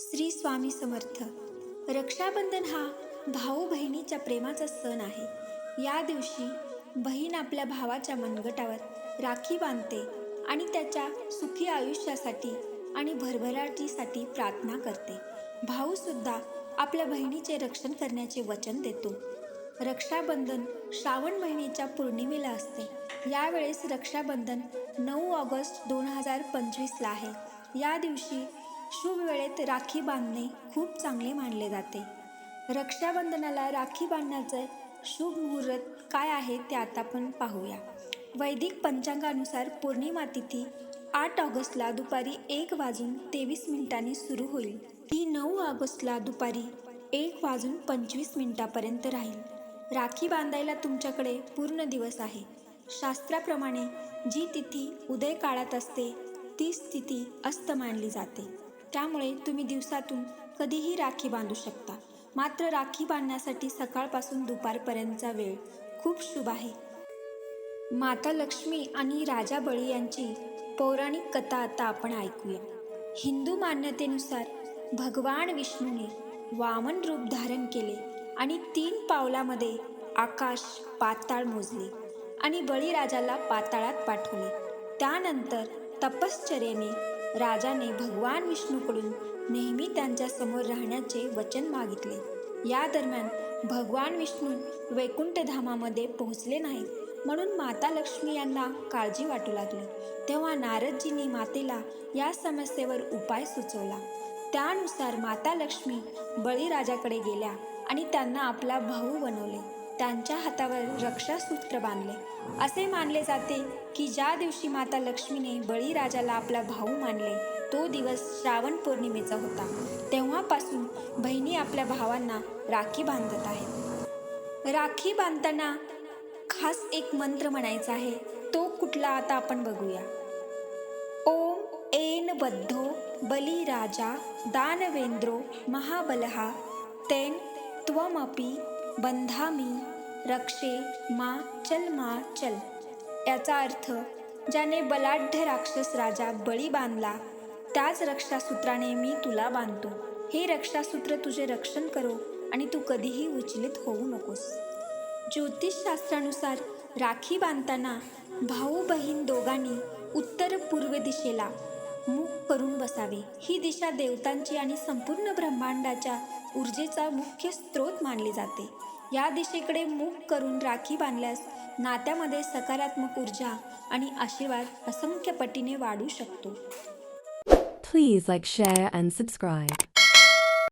श्री स्वामी समर्थ. रक्षाबंधन हा भाऊ बहिणीच्या प्रेमाचा सण आहे. या दिवशी बहीण आपल्या भावाच्या मनगटावर राखी बांधते आणि त्याच्या सुखी आयुष्यासाठी आणि भरभराटीसाठी प्रार्थना करते. भाऊसुद्धा आपल्या बहिणीचे रक्षण करण्याचे वचन देतो. रक्षाबंधन श्रावण महिन्याच्या पौर्णिमेला असते. यावेळेस रक्षाबंधन नऊ ऑगस्ट दोन हजार पंचवीसला आहे. या दिवशी शुभ वेळेत राखी बांधणे खूप चांगले मानले जाते. रक्षाबंधनाला राखी बांधण्याचे शुभ मुहूर्त काय आहे ते आता आपण पाहूया. वैदिक पंचांगानुसार पौर्णिमा तिथी आठ ऑगस्टला दुपारी एक वाजून तेवीस मिनिटांनी सुरू होईल. ती नऊ ऑगस्टला दुपारी एक वाजून पंचवीस मिनिटापर्यंत राहील. राखी बांधायला तुमच्याकडे पूर्ण दिवस आहे. शास्त्राप्रमाणे जी तिथी उदय काळात असते तीच स्थिती अस्त मानली जाते. त्यामुळे तुम्ही दिवसातून कधीही राखी बांधू शकता. मात्र राखी बांधण्यासाठी सकाळपासून दुपारपर्यंतचा वेळ खूप शुभ आहे. माता लक्ष्मी आणि राजा बळी यांची पौराणिक कथा आता आपण ऐकूया. हिंदू मान्यतेनुसार भगवान विष्णूने वामन रूप धारण केले आणि तीन पावलामध्ये आकाश पाताळ मोजले आणि बळीराजाला पाताळात पाठवले. त्यानंतर तपश्चर्याने राजाने भगवान विष्णूकडून नेहमी त्यांच्यासमोर राहण्याचे वचन मागितले. या दरम्यान भगवान विष्णू वैकुंठधामामध्ये पोहोचले नाहीत म्हणून माता लक्ष्मी यांना काळजी वाटू लागली. तेव्हा नारदजींनी मातेला या समस्येवर उपाय सुचवला. त्यानुसार माता लक्ष्मी बळीराजाकडे गेल्या आणि त्यांना आपला भाऊ बनवले. त्यांच्या हातावर रक्षासूत्र बांधले. असे मानले जाते की ज्या दिवशी माता लक्ष्मीने बळीराजाला आपला भाऊ मानले तो दिवस श्रावण पौर्णिमेचा होता. तेव्हापासून बहिणी आपल्या भावांना राखी बांधत आहेत. राखी बांधताना खास एक मंत्र म्हणायचा आहे तो कुठला आता आपण बघूया. ओम एन बद्धो बलिराजा दानवेंद्रो महाबलहा तेन त्वमपि बंधामी रक्षे मा चल मा चल. याचा अर्थ ज्याने बलाढ्य राक्षस राजा बळी बांधला त्याच रक्षासूत्राने मी तुला बांधतो. हे रक्षासूत्र तुझे रक्षण करो आणि तू कधीही विचलित होऊ नकोस. ज्योतिषशास्त्रानुसार राखी बांधताना भाऊ बहीण दोघांनी उत्तर पूर्व दिशेला मुख करून बसावे. ही दिशा देवतांची आणि संपूर्ण ब्रह्मांडाच्या ऊर्जेचा मुख्य स्रोत मानली जाते. या दिशेकडे मुख करून राखी बांधल्यास नात्यामध्ये सकारात्मक ऊर्जा आणि आशीर्वाद असंख्य पटीने वाढू शकतो. Please like share and subscribe